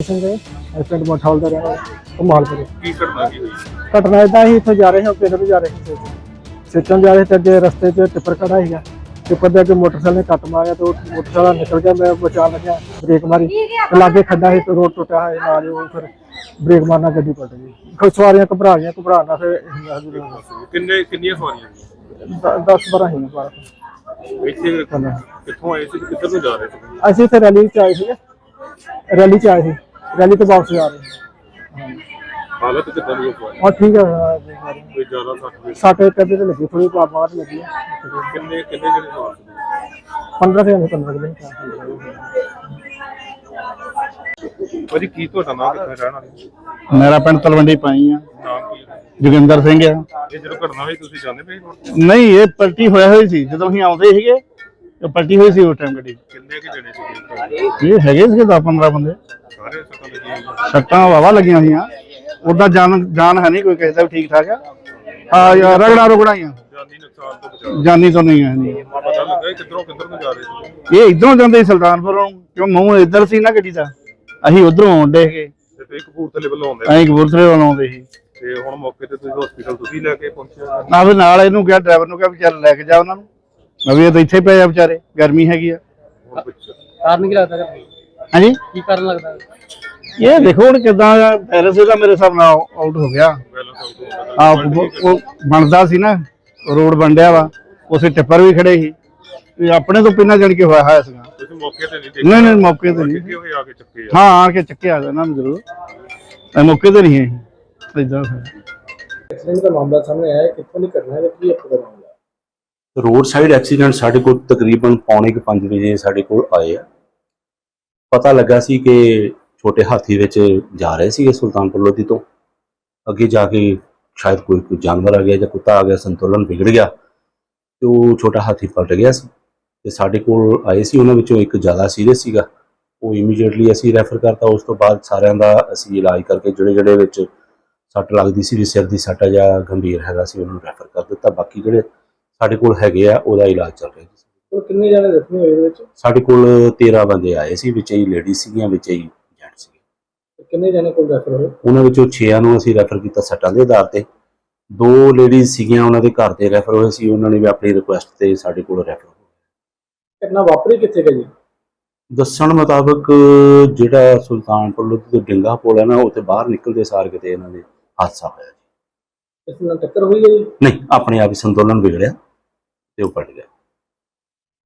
ਸਿੰਘ ਹੈ ਪਿੰਡ ਮਠੌਲ ਦਾ ਰਹਿਣਾ ਕਮਾਲਪੁਰ ਕੀ ਘਟਨਾ ਕੀ ਹੋਈ? ਘਟਨਾ ਇਦਾਂ ਹੀ ਇੱਥੋਂ ਜਾ ਰਹੇ ਹਾਂ ਪਿੰਡ ਨੂੰ ਜਾ ਰਹੇ ਸੀ ਸਿੱਟਣ ਜਾ ਰਹੇ ਤੇ ਅੱਗੇ ਰਸਤੇ 'ਚ ਟਿੱਪਰ ਖੜਾ ਸੀਗਾ। ਟਿੱਪਰ ਦੇ ਅੱਗੇ ਮੋਟਰਸਾਈਕਲ ਨੇ ਕੱਟ ਮਾਰਿਆ ਤੇ ਉਹ ਮੋਟਰਸਾਈਕਲ ਨਿਕਲ ਗਿਆ ਮੈਂ ਬਚਾਅ ਲੱਗਿਆ ਬ੍ਰੇਕ ਮਾਰੀ। ਤੇ ਲਾਗੇ ਖੱਡਾ ਸੀ ਤੇ ਰੋਡ ਟੁੱਟਿਆ ਹੋਇਆ ਨਾਲ ਹੀ ਉਹ ਫਿਰ ਬ੍ਰੇਕ ਮਾਰਨਾ ਗੱਡੀ ਪਲਟ ਗਈ। ਕੋਈ ਸਵਾਰੀਆਂ ਘਬਰਾ ਗਈਆਂ ਘਬਰਾਣਾ ਫਿਰ ਕਿੰਨੇ ਕਿੰਨੀਆਂ ਸਵਾਰੀਆਂ 10 12 ਹੀ ਬਾਰਾਂ ਇੱਥੇ ਕਿੱਥੋਂ ਆਏ ਸੀ ਕਿੱਧਰ ਨੂੰ ਜਾ ਰਹੇ ਸੀ? ਅਸੀਂ ਇੱਥੇ ਰੈਲੀ 'ਚ ਆਏ ਸੀਗੇ। ਰੈਲੀ 'ਚ ਆਏ ਸੀ। ਰੈਲੀ ਤੋਂ ਵਾਪਸ ਜਾ ਰਹੇ ਹਾਂ। ਹਾਲਤ ਕਿੱਦਾਂ ਦੀ ਹੈ ਹਾਂ ਠੀਕ ਹੈ ਕੋਈ ਜ਼ਿਆਦਾ ਸੱਟ ਵੀ? ਸੱਟ ਪੈਦੇ ਤੇ ਲੱਗੀ ਥੋੜੀ ਪਾ ਬਾਹਰ ਲੱਗੀ ਕਿੰਨੇ ਕਿੰਨੇ ਜਿਹੜੇ ਹਾਲਤ 15 ਤੇ 15 ਕਿਲੋ ਮੇਰਾ ਪਿੰਡ ਤਲਵੰਡੀ ਪਾਈ ਆ। ਜੋਗਿੰਦਰ ਸਿੰਘ ਆ। ਨਹੀਂ ਇਹ ਪਲਟੀ ਹੋਇਆ ਹੋਈ ਸੀ। ਜਦੋਂ ਅਸੀਂ ਆਉਂਦੇ ਸੀਗੇ ਪਲਟੀ ਹੋਈ ਸੀ ਉਸ ਟਾਈਮ ਗੱਡੀ। ਕਿੰਨੇ ਕਿ ਜਣੇ ਸੀ ਇਹ ਹੈਗੇ ਸੀਗੇ 10 15 ਬੰਦੇ। ਸੱਟਾਂ ਲੱਗੀਆਂ ਵਾਵਾ ਲੱਗੀਆਂ ਹੋਈਆਂ। ਉਹਦਾ ਜਾਨ ਜਾਨ ਹੈ ਨਹੀਂ, ਕੋਈ ਕਿਸੇ ਦਾ ਠੀਕ ਠਾਕ ਆ। ਹਾਂ ਯਾਰ, ਰਗੜਾ ਰੁਗੜਾ ਜਾਨੀ ਨੁਕਸਾਨ ਤੋਂ ਬਚਾਓ ਜਾਨੀ ਤੋਂ ਨਹੀਂ ਹੈ ਨਹੀਂ ਪਤਾ ਲੱਗਾ ਕਿੱਧਰੋਂ ਕਿੱਧਰ ਨੂੰ ਕਿਉਂ ਮੂੰਹ ਇਧਰ ਸੀ ਨਾ ਗੱਡੀ ਦਾ? ਅਸੀਂ ਉਧਰੋਂ ਆਉਂਦੇ ਸੀਗੇ। ਤੇ ਇੱਕ ਕਪੂਰਥਲੇ ਵੱਲੋਂ ਆਉਂਦੇ ਅਸੀਂ ਕਪੂਰਥਲੇ ਵੱਲੋਂ ਆਉਂਦੇ ਸੀ। ਤੇ ਹੁਣ ਮੌਕੇ ਤੇ ਤੁਸੀਂ ਹਸਪੀਟਲ ਤੁਸੀਂ ਲੈ ਕੇ ਪਹੁੰਚੇ ਨਾ ਫਿਰ ਨਾਲ ਇਹਨੂੰ ਕਿਹਾ, ਡਰਾਈਵਰ ਨੂੰ ਕਿਹਾ ਵੀ ਚੱਲ ਲੈ ਕੇ ਜਾ ਉਹਨਾਂ ਨੂੰ। ਮੈਂ ਵੀ ਇੱਥੇ ਪਏ ਆ ਵਿਚਾਰੇ, ਗਰਮੀ ਹੈਗੀ ਆ। ਕਾਰਨ ਕੀ ਲੱਗਦਾ? ਹਾਂਜੀ? ਕੀ ਕਰਨ ਲੱਗਦਾ? ਇਹ ਦੇਖੋ ਹੁਣ ਕਿਦਾਂ ਪੈਰਿਸ ਇਹਦਾ ਮੇਰੇ ਹਿਸਾਬ ਆਊਟ ਹੋ ਗਿਆ। ਆ ਉਹ ਬਣਦਾ ਸੀ ਨਾ ਰੋਡ ਬੰਡਿਆ ਵਾ ਉਸੇ ਟਿੱਪਰ ਵੀ ਖੜੇ ਸੀ। ਇਹ ਆਪਣੇ ਤੋਂ ਪਿੰਨਾ ਜੜ ਕੇ ਹੋਇਆ ਹੈ ਸੀਗਾ। ਨਹੀਂ ਨਹੀਂ ਮੌਕੇ ਤੇ ਨਹੀਂ। ਹਾਂ ਆ ਕੇ ਚੱਕੇ ਆ ਜਾਣਾ ਜ਼ਰੂਰ। ਇਹ ਮੌਕੇ ਤੇ ਨਹੀਂ ਹੈ ਇਦਾਂ ਹੈ ਰੋਡ ਸਾਈਡ ਐਕਸੀਡੈਂਟ ਸਾਡੇ ਕੋਲ ਤਕਰੀਬਨ ਪੌਣੇ ਵਜੇ ਸਾਡੇ ਕੋਲ ਆਏ ਆ। ਪਤਾ ਲੱਗਾ ਸੀ ਕਿ ਛੋਟੇ ਹਾਥੀ ਵਿੱਚ ਜਾ ਰਹੇ ਸੀਗੇ ਸੁਲਤਾਨਪੁਰ ਲੋਧੀ ਤੋਂ। ਅੱਗੇ ਜਾ ਕੇ ਸ਼ਾਇਦ ਕੋਈ ਕੋਈ ਜਾਨਵਰ ਆ ਗਿਆ ਜਾਂ ਕੁੱਤਾ ਆ ਗਿਆ, ਸੰਤੁਲਨ ਵਿਗੜ ਗਿਆ ਤੇ ਉਹ ਛੋਟਾ ਹਾਥੀ ਪਲਟ ਗਿਆ ਸੀ ਤੇ ਸਾਡੇ ਕੋਲ ਆਏ ਸੀ। ਉਹਨਾਂ ਵਿੱਚੋਂ ਇੱਕ ਜ਼ਿਆਦਾ ਸੀਰੀਅਸ ਸੀਗਾ। ਉਹ ਇਮੀਡੀਏਟਲੀ ਅਸੀਂ ਰੈਫਰ ਕਰਤਾ। ਉਸ ਤੋਂ ਬਾਅਦ ਸਾਰਿਆਂ ਦਾ ਅਸੀਂ ਇਲਾਜ ਕਰਕੇ ਜਿਹੜੇ ਜਿਹੜੇ ਵਿੱਚ ਸੱਟ ਲੱਗਦੀ ਸੀ ਸਿਰ ਦੀ ਸੱਟ ਆ ਜਾਂ ਗੰਭੀਰ ਹੈਗਾ ਸੀ, ਉਹਨੂੰ ਰੈਫਰ ਕਰ ਦਿੱਤਾ। ਬਾਕੀ ਜਿਹੜੇ ਸਾਡੇ ਕੋਲ ਹੈਗੇ ਆ, ਉਹਦਾ ਇਲਾਜ ਚੱਲ ਰਿਹਾ ਜੀ ਸਾਡੇ ਕੋਲ 13 ਬੰਦੇ ਆਏ ਸੀ ਵਿੱਚ ਹੀ ਲੇਡੀਜ਼ ਸੀਗੀਆਂ ਵਿੱਚ ਹੀ ਜੈਂਟ ਸੀ ਕਿੰਨੇ ਜਣੇ ਕੋਲ ਰੈਫਰ ਹੋਏ? ਉਹਨਾਂ ਵਿੱਚੋਂ 6 ਨੂੰ ਅਸੀਂ ਰੈਫਰ ਕੀਤਾ ਸੱਟਾਂ ਦੇ ਆਧਾਰ ਤੇ। ਦੋ ਲੇਡੀਜ਼ ਸੀਗੀਆਂ ਉਹਨਾਂ ਦੇ ਘਰ ਦੇ ਰੈਫਰ ਹੋਏ ਸੀ ਉਹਨਾਂ ਨੇ ਵੀ ਆਪਣੀ ਰਿਕੁਐਸਟ ਤੇ ਸਾਡੇ ਕੋਲ ਰੈਫਰ ਹੋਏ ਵਾਪਰੀ ਕਿੱਥੇ ਗਈ? ਦੱਸਣ ਮੁਤਾਬਕ ਜਿਹੜਾ ਸੁਲਤਾਨਪੁਰ ਲੋਧੀ ਤੋਂ ਡਿੰਗਾ ਪੁਲ ਹੈ ਨਾ ਉੱਥੇ ਬਾਹਰ ਨਿਕਲਦੇ ਸਾਰ ਕਿਤੇ ਇਹਨਾਂ ਦੇ ਹਾਦਸਾ ਹੋਇਆ ਜੀ। ਇਸ ਨਾਲ ਟੱਕਰ ਹੋਈ ਹੈ ਨਹੀਂ ਆਪਣੇ ਆਪ ਹੀ ਸੰਤੁਲਨ ਵਿਗੜਿਆ ਤੇ ਉਹ ਪੜ ਗਿਆ।